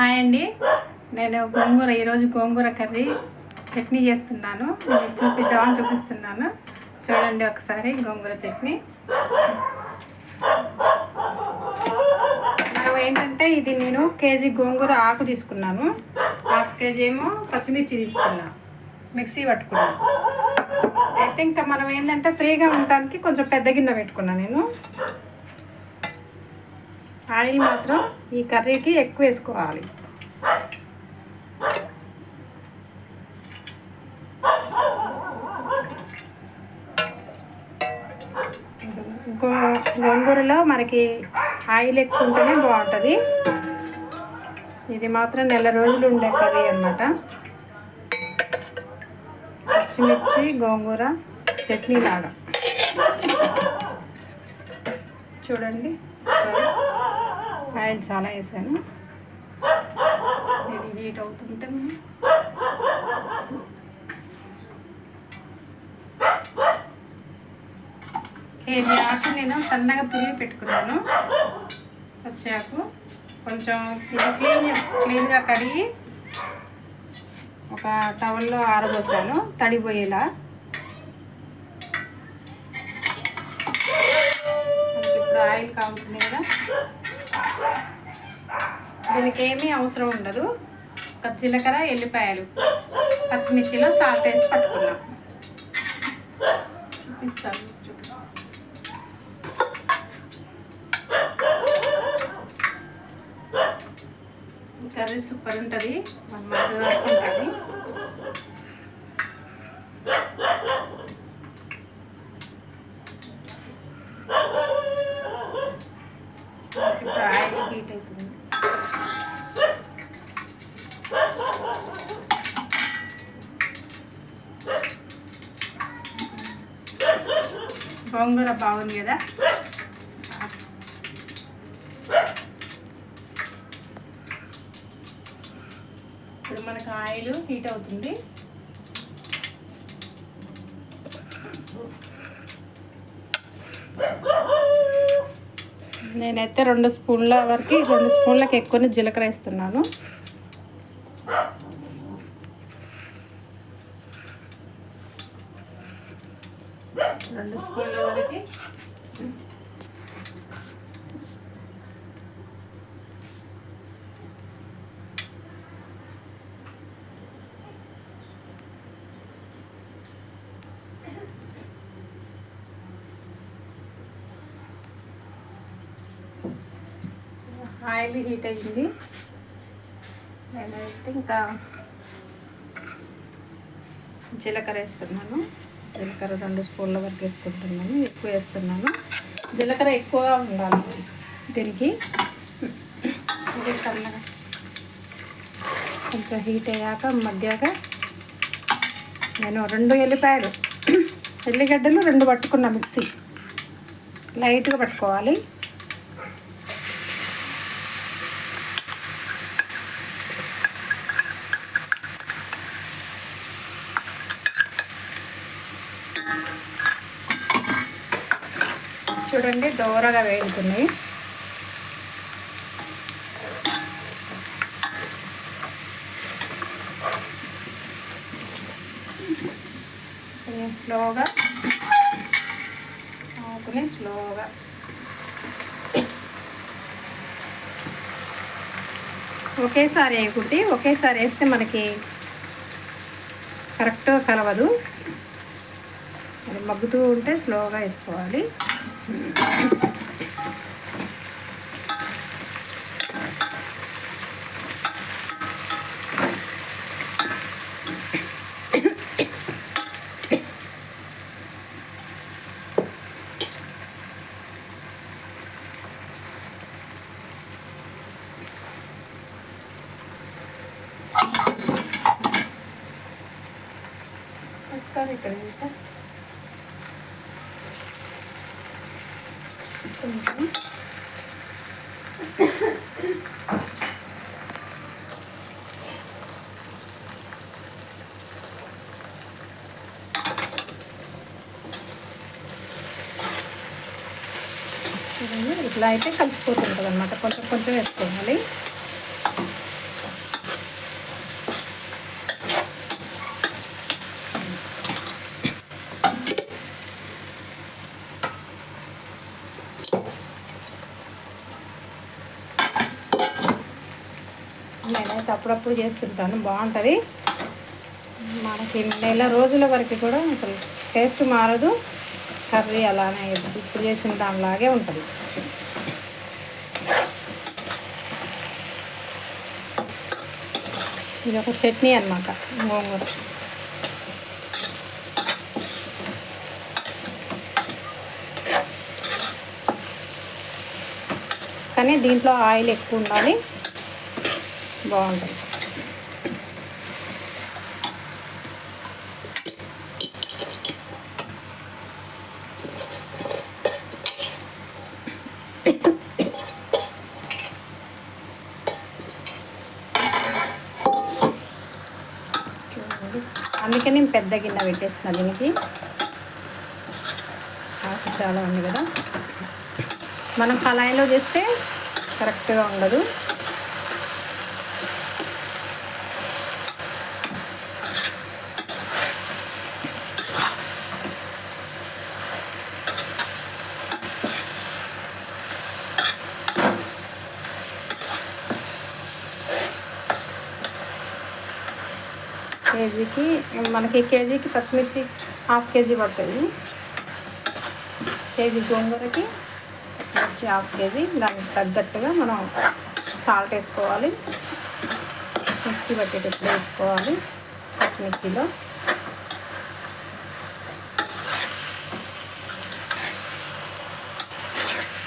Hi అండి. నేను గోంగూర ఈరోజు గోంగూర కర్రీ చట్నీ చేస్తున్నాను. మీకు చూపిద్దామని చూపిస్తున్నాను. చూడండి ఒకసారి గోంగూర చట్నీ. మనం ఏంటంటే ఇది నేను కేజీ గోంగూర ఆకు తీసుకున్నాను. హాఫ్ కేజీ ఏమో పచ్చిమిర్చి తీసుకున్నాను మిక్సీ పట్టుకున్నాను అయితే ఇంకా మనం ఏంటంటే ఫ్రీగా ఉండటానికి కొంచెం పెద్ద గిన్నె పెట్టుకున్నాను నేను. ఆయిల్ మాత్రం ఈ కర్రీకి ఎక్కువ వేసుకోవాలి. గో గోంగూరలో మనకి ఆయిల్ ఎక్కువ ఉంటేనే బాగుంటుంది. ఇది మాత్రం నెల రోజులు ఉండే కర్రీ అన్నమాట. పచ్చిమిర్చి గోంగూర చట్నీ లాగా. చూడండి. సరే. ఆయిల్ చాలా వేసాను. ఇది హీట్ అవుతుంటే. కేజీ ఆకు నేను సన్నగా తురిమి పెట్టుకున్నాను. వచ్చాకు కొంచెం ఇది క్లీన్ క్లీన్గా కడిగి ఒక టవల్లో ఆరబోసాను. తడిపోయేలా. ఇప్పుడు ఆయిల్ కాగుతుంది కదా. దీనికి ఏమీ అవసరం ఉండదు. ఒక జీలకర్ర ఎల్లిపాయలు పచ్చిమిర్చిలో సాల్ట్ వేసి పట్టుకున్నాం. చూపిస్తాను కర్రీ సూపర్ ఉంటుంది. మన మధ్య వరకు ఉంటుంది ఇప్పుడు ఆయిల్ హీట్ అవుతుంది గోంగూర బాగుంది కదా? ఇప్పుడు మనకు ఆయిల్ హీట్ అవుతుంది. నేనైతే రెండు స్పూన్ల వరకు రెండు స్పూన్లకు ఎక్కువనే జీలకర్ర వేస్తున్నాను రెండు స్పూన్ల వరకు ఆయిల్ హీట్ అయ్యింది. నేనైతే ఇంకా జీలకర్ర వేస్తున్నాను. జీలకర్ర రెండు స్పూన్ల వరకు వేసుకుంటున్నాను. ఎక్కువ వేస్తున్నాను. జీలకర్ర ఎక్కువగా ఉండాలి దీనికి. ఇది సన్నగా కొంచెం హీట్ అయ్యాక మధ్యాక నేను రెండు ఎల్లిపాయలు ఎల్లిగడ్డలు రెండు పట్టుకున్నా మిక్సీ. లైట్గా పట్టుకోవాలి. చూడండి దోరగా వేగుతున్నాయి. కొంచెం స్లోగా ఆకుని స్లోగా. ఒకేసారి వేయకుంటే ఒకేసారి వేస్తే మనకి కరెక్ట్గా కలవదు. మగ్గుతూ ఉంటే స్లోగా వేసుకోవాలి. ఇక్కడ ఇంకా కొంచెం ఇట్లా అయితే కలిసిపోతుంటుంది అనమాట కొంచెం కొంచెం వేసుకోవాలి. నేనైతే అప్పుడప్పుడు చేస్తుంటాను. బాగుంటుంది. మనకి నెల రోజుల వరకు కూడా అసలు టేస్ట్ మారదు. కర్రీ అలానే ఇప్పుడు చేసిన దానిలాగే ఉంటుంది. ఇది ఒక చట్నీ అనమాట గోంగూర. కానీ దీంట్లో ఆయిల్ ఎక్కువ ఉండాలి. బాగుంటుంది. అందుకే నేను పెద్ద గిన్నె పెట్టేసిన దీనికి. ఆకు చాలా ఉంది కదా. మనం కళాయిలో చేస్తే కరెక్ట్గా ఉండదు. కేజీకి మనకి కేజీకి పచ్చిమిర్చి హాఫ్ కేజీ పడుతుంది. కేజీ గోంగూరకి మిర్చి హాఫ్ కేజీ. దానికి తగ్గట్టుగా మనం సాల్ట్ వేసుకోవాలి. మిక్సీ పట్టేటప్పుడు వేసుకోవాలి పచ్చిమిర్చిలో.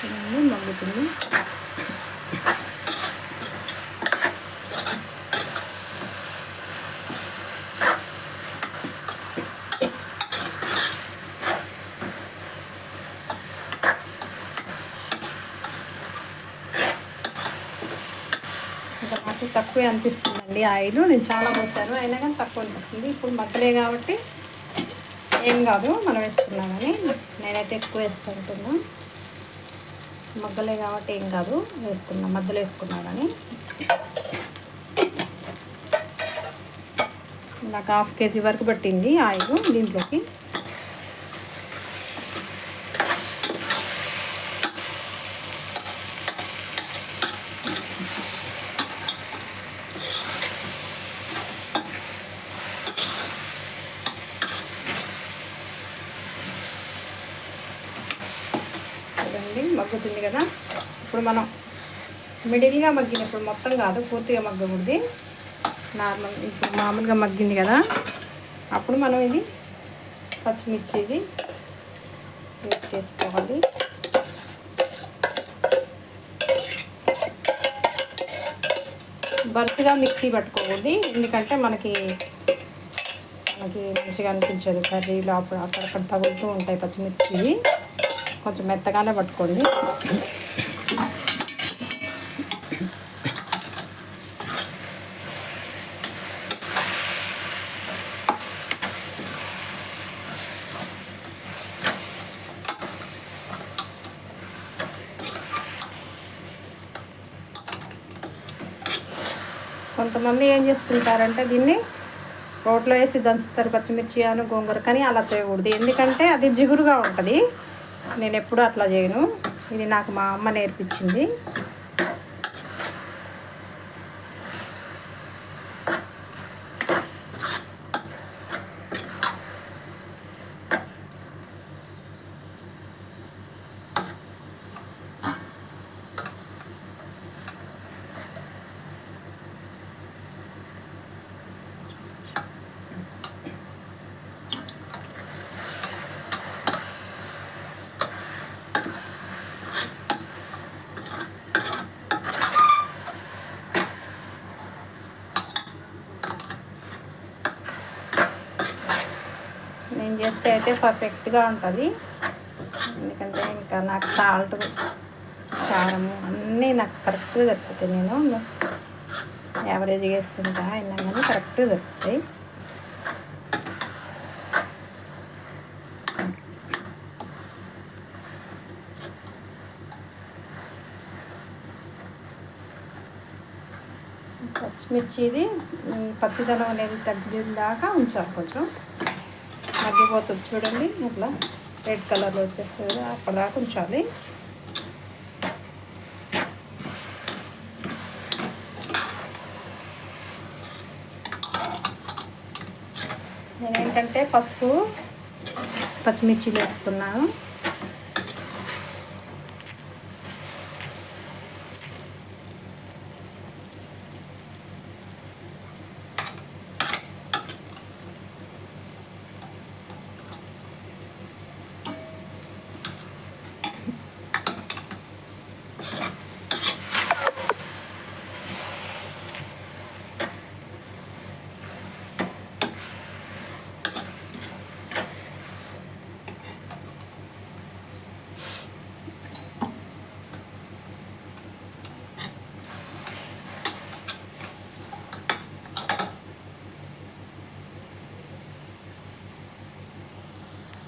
ఇవన్నీ మగ్గుతుంది ఇంకా నాకు తక్కువే అనిపిస్తుందండి ఆయిల్. నేను చాలా పోసాను అయినా కానీ తక్కువ అనిపిస్తుంది. ఇప్పుడు మగ్గలే కాబట్టి ఏం కాదు మనం వేసుకున్నామని. నేనైతే ఎక్కువ వేస్తుంటున్నా మగ్గలే కాబట్టి ఏం కాదు వేసుకున్నా మధ్యలో వేసుకున్నా నాకు హాఫ్ కేజీ వరకు పట్టింది ఆయిల్ దీంట్లోకి చూడండి మగ్గుతుంది కదా? ఇప్పుడు మనం మిడిల్గా మగ్గినప్పుడు మొత్తం కాదు పూర్తిగా మగ్గకూడదు. నార్మల్ ఇప్పుడు మామూలుగా మగ్గింది కదా? అప్పుడు మనం ఇది పచ్చిమిర్చి ఇది చేసుకోవాలి. బర్త్గా మిక్సీ పట్టుకోకూడదు. ఎందుకంటే మనకి మనకి మంచిగా అనిపించదు. కర్రీ లోపల అక్కడక్కడ తగులుతూ ఉంటాయి పచ్చిమిర్చి కొంచెం మెత్తగానే పట్టుకోండి. కొంతమంది ఏం చేస్తుంటారంటే దీన్ని రోట్లో వేసి దంచుతారు పచ్చిమిర్చి అని గోంగూర కానీ అలా చేయకూడదు. ఎందుకంటే అది జిగురుగా ఉంటుంది. నేను ఎప్పుడూ అట్లా చేయను. ఇది నాకు మా అమ్మ నేర్పించింది. నేను అయితే పర్ఫెక్ట్గా ఉంటుంది. ఎందుకంటే ఇంకా నాకు సాల్ట్ కారము అన్నీ నాకు కరెక్ట్గా దొరుకుతాయి. నేను యావరేజ్ వేస్తుంటా అయినా కానీ కరెక్ట్గా దొరుకుతాయి. పచ్చిమిర్చిది పచ్చిదనం అనేది తగ్గిన దాకా ఉంచాలి కొంచెం. తగ్గిపోతుంది చూడండి. ఇట్లా రెడ్ కలర్లో వచ్చేస్తుంది అక్కడ దాకా ఉంచాలి. నేనేంటంటే పసుపు పచ్చిమిర్చి వేసుకున్నాను.